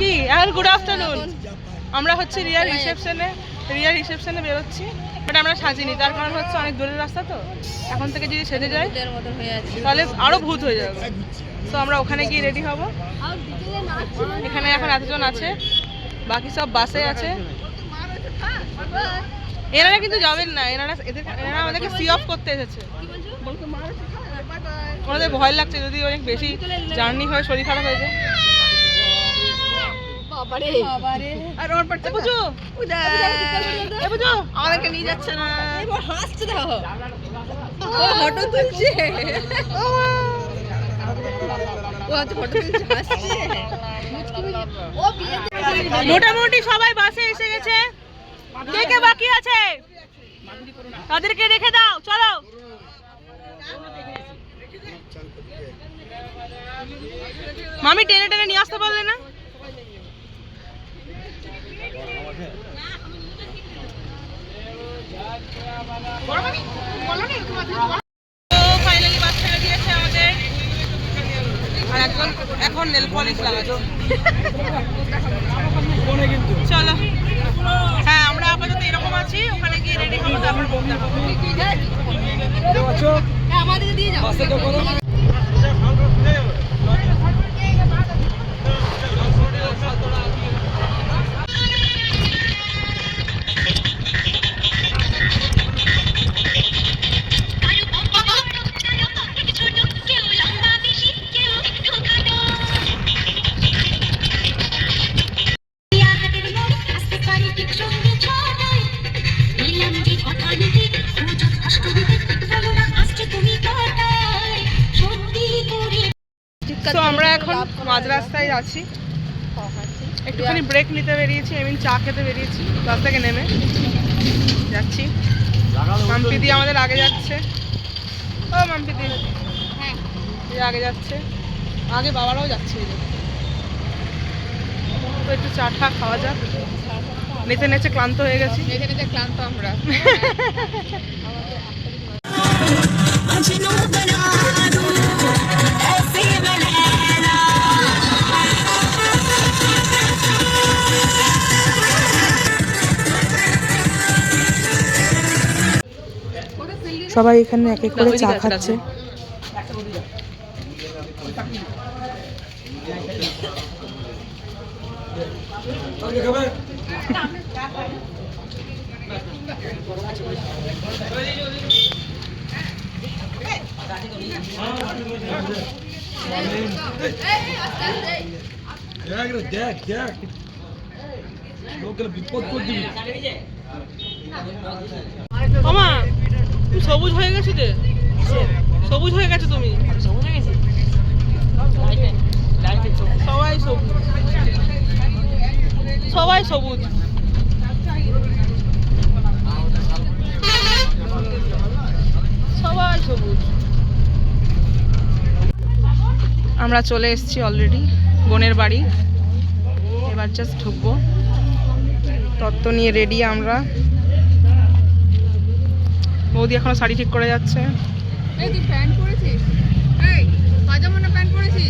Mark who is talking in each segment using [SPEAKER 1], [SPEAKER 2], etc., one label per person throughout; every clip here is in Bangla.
[SPEAKER 1] কি? এখন গুড আফটারনুন আমরা হচ্ছে রিয়ার রিসেপশনে রিয়ার রিসেপশনে বেরোচ্ছি বাট আমরা সাজিনি। তার কারণ হচ্ছে অনেক দূরের রাস্তা তো। এখন থেকে যদি সেজে
[SPEAKER 2] আছে
[SPEAKER 1] তাহলে আরও ভূত হয়ে যাবে। তো আমরা ওখানে গিয়ে রেডি হব। এখানে এখন এতজন আছে। বাকি সব বাসে আছে। এনারা কিন্তু যাবেন না। এনারা এদের এনারা আমাদেরকে সি অফ করতে এসেছে। ওনাদের ভয় লাগছে যদি অনেক বেশি জার্নি হয়, শরীর খারাপ হয়ে যায়।
[SPEAKER 2] বাবারে। বাবারে।
[SPEAKER 1] আর ওর পাড়তে বুঝো। এ বুঝো আমাদেরকে নিয়ে যাচ্ছে না।
[SPEAKER 2] এবার হাসছে দেখো। ও ফটো তুলছে। ও আজ ফটো তুলছে হাসছে।
[SPEAKER 1] মোটামুটি সবাই বাসে এসে গেছে। কে কে বাকি আছে? তাদেরকে রেখে দাও চলো। মামি টেনে টেনে নিয়ে আসতে পারলে না তো ফাইনালি বাস দিয়েছে আমাদের। আর একজন এখন নেল পলিশ লাগাচ্ছে। চলো। হ্যাঁ আমরা আপাতত এরকম আছি। ওখানে গিয়ে রেডি হব তারপর
[SPEAKER 2] আমাদের দিয়ে যাও।
[SPEAKER 1] মাঝ রাস্তায় আছি। একটুখানি ব্রেক নিতে বেরিয়েছি আই মিন চা খেতে বেরিয়েছি বাস থেকে নেমে যাচ্ছি। মাম্পিদি আমাদের আগে যাচ্ছে। ও মাম্পিদি এই আগে যাচ্ছে। আগে বাবারাও যাচ্ছে। তো একটু চা টা খাওয়া যাক। নেচে নেচে ক্লান্ত হয়ে গেছি।
[SPEAKER 2] এখানে যে ক্লান্ত আমরা।
[SPEAKER 1] সবাই এখানে এক এক করে চা খাচ্ছে।
[SPEAKER 3] দেখ দেখ দেখ। লোকের বিপদ করে দিবি
[SPEAKER 1] মামা সবুজ হয়ে গেছো যে? সবুজ হয়ে গেছো তুমি? সবাই সবুজ। সবাই সবুজ। সবাই সবুজ। আমরা চলে এসেছি অলরেডি বোনের বাড়ি। এবার জাস্ট ঢুকবো। তত্ত্ব নিয়ে রেডি আমরা। বৌদি এখনও শাড়ি ঠিক করে যাচ্ছে।
[SPEAKER 2] এই তুই প্যান্ট পরেছিস? এই পাজামা না প্যান্ট পরেছিস?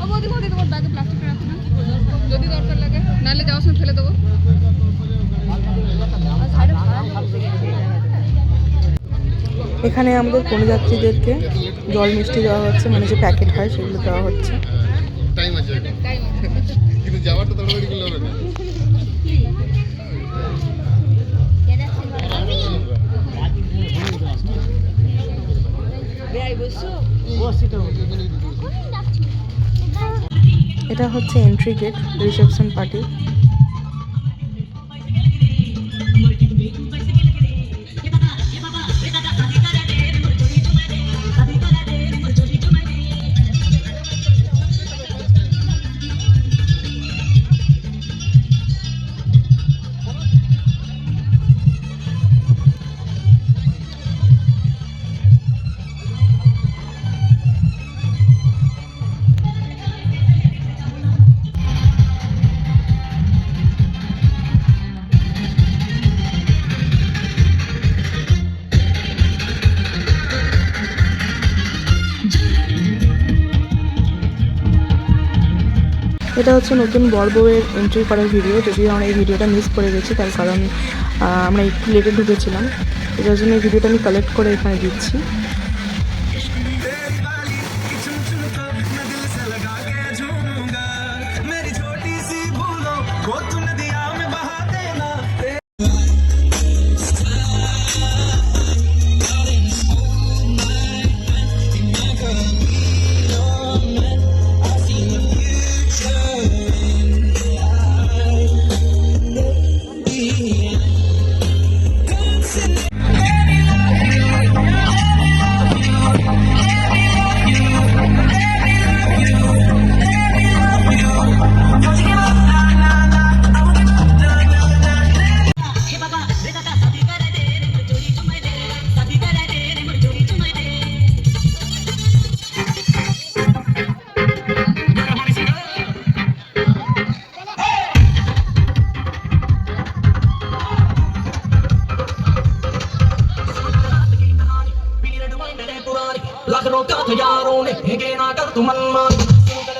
[SPEAKER 2] ও বৌদি বৌদি তোমার ব্যাগে প্লাস্টিক রাখো না যদি দরকার লাগে নাহলে যাওয়ার সময় ফেলে দেবো।
[SPEAKER 1] এখানে আমাদের কোনো যাত্রীদেরকে জল মিষ্টি দেওয়া হচ্ছে মানে যে প্যাকেট হয় সেগুলো দেওয়া হচ্ছে।
[SPEAKER 4] টাইম আছে। কিন্তু যাওয়ারটা তাড়াতাড়ি করলে হবে না।
[SPEAKER 1] এটা হচ্ছে এন্ট্রি গেট রিসেপশন পার্টি এটা হচ্ছে নতুন বউয়ের এন্ট্রি করার ভিডিও যদিও আমরা এই ভিডিওটা মিস করে গেছি, তার কারণ আমরা একটু লেটে ঢুকেছিলাম। এটার জন্য এই ভিডিওটা আমি কালেক্ট করে এখানে দিচ্ছি।
[SPEAKER 5] यारों ने ना कर तुम अनमान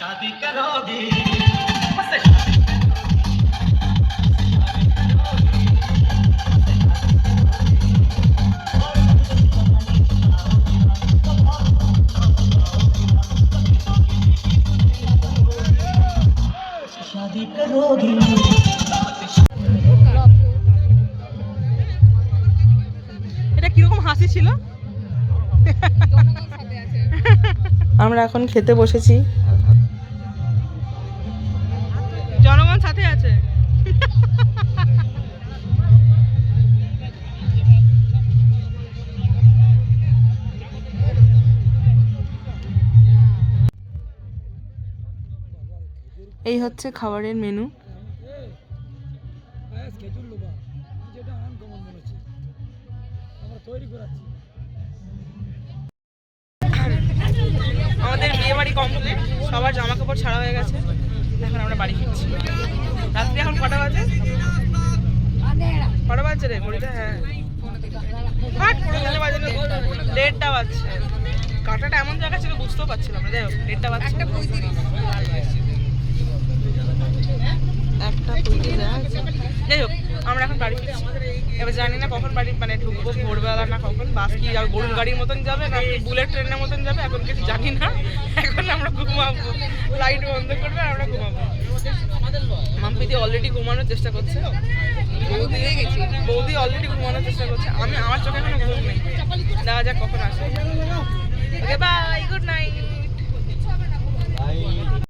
[SPEAKER 5] शादी करोगी
[SPEAKER 1] এটা কীরকম হাসি ছিল? আমরা এখন খেতে বসেছি। জনগণ সাথে আছে। এই হচ্ছে খাবারের মেনু
[SPEAKER 3] আনকমন মনে হচ্ছে। আমরা তৈরি করাচ্ছি।
[SPEAKER 1] আমাদের বিয়ে বাড়ি কমপ্লিট। সবার জামা কাপড় ছাড়া হয়ে গেছে। এখন আমরা বাড়ি ফিরছি। রাত্রি এখন কটা বাজে? কটা বাজছে রে? ঘড়িতে হ্যাঁ। বাজে না। দেড়টা বাজছে। কাটাটা এমন জায়গা ছিল বুঝতেও পারছিলাম না। যাই হোক দেড়টা বাজছে।
[SPEAKER 2] একটা
[SPEAKER 1] যাই হোক, আমরা এখন বাড়ি এবার জানি না কখন বাড়ি মানে ঢুকবো ভোরবেলা না কখন, বাস কি যাবে গরুর গাড়ির মতন যাবে না বুলেট ট্রেনের মতন যাবে? এখন কিছু জানি না। এখন আমরা ঘুমাবো। লাইট বন্ধ করবে, আর আমরা ঘুমাবো। মাম্পিদি অলরেডি ঘুমানোর চেষ্টা করছে। বৌদি বৌদি অলরেডি ঘুমানোর চেষ্টা করছে। আমি, আমার চোখে এখনও ঘুম নেই। দেখা যাক কখন আসে। Okay bye good night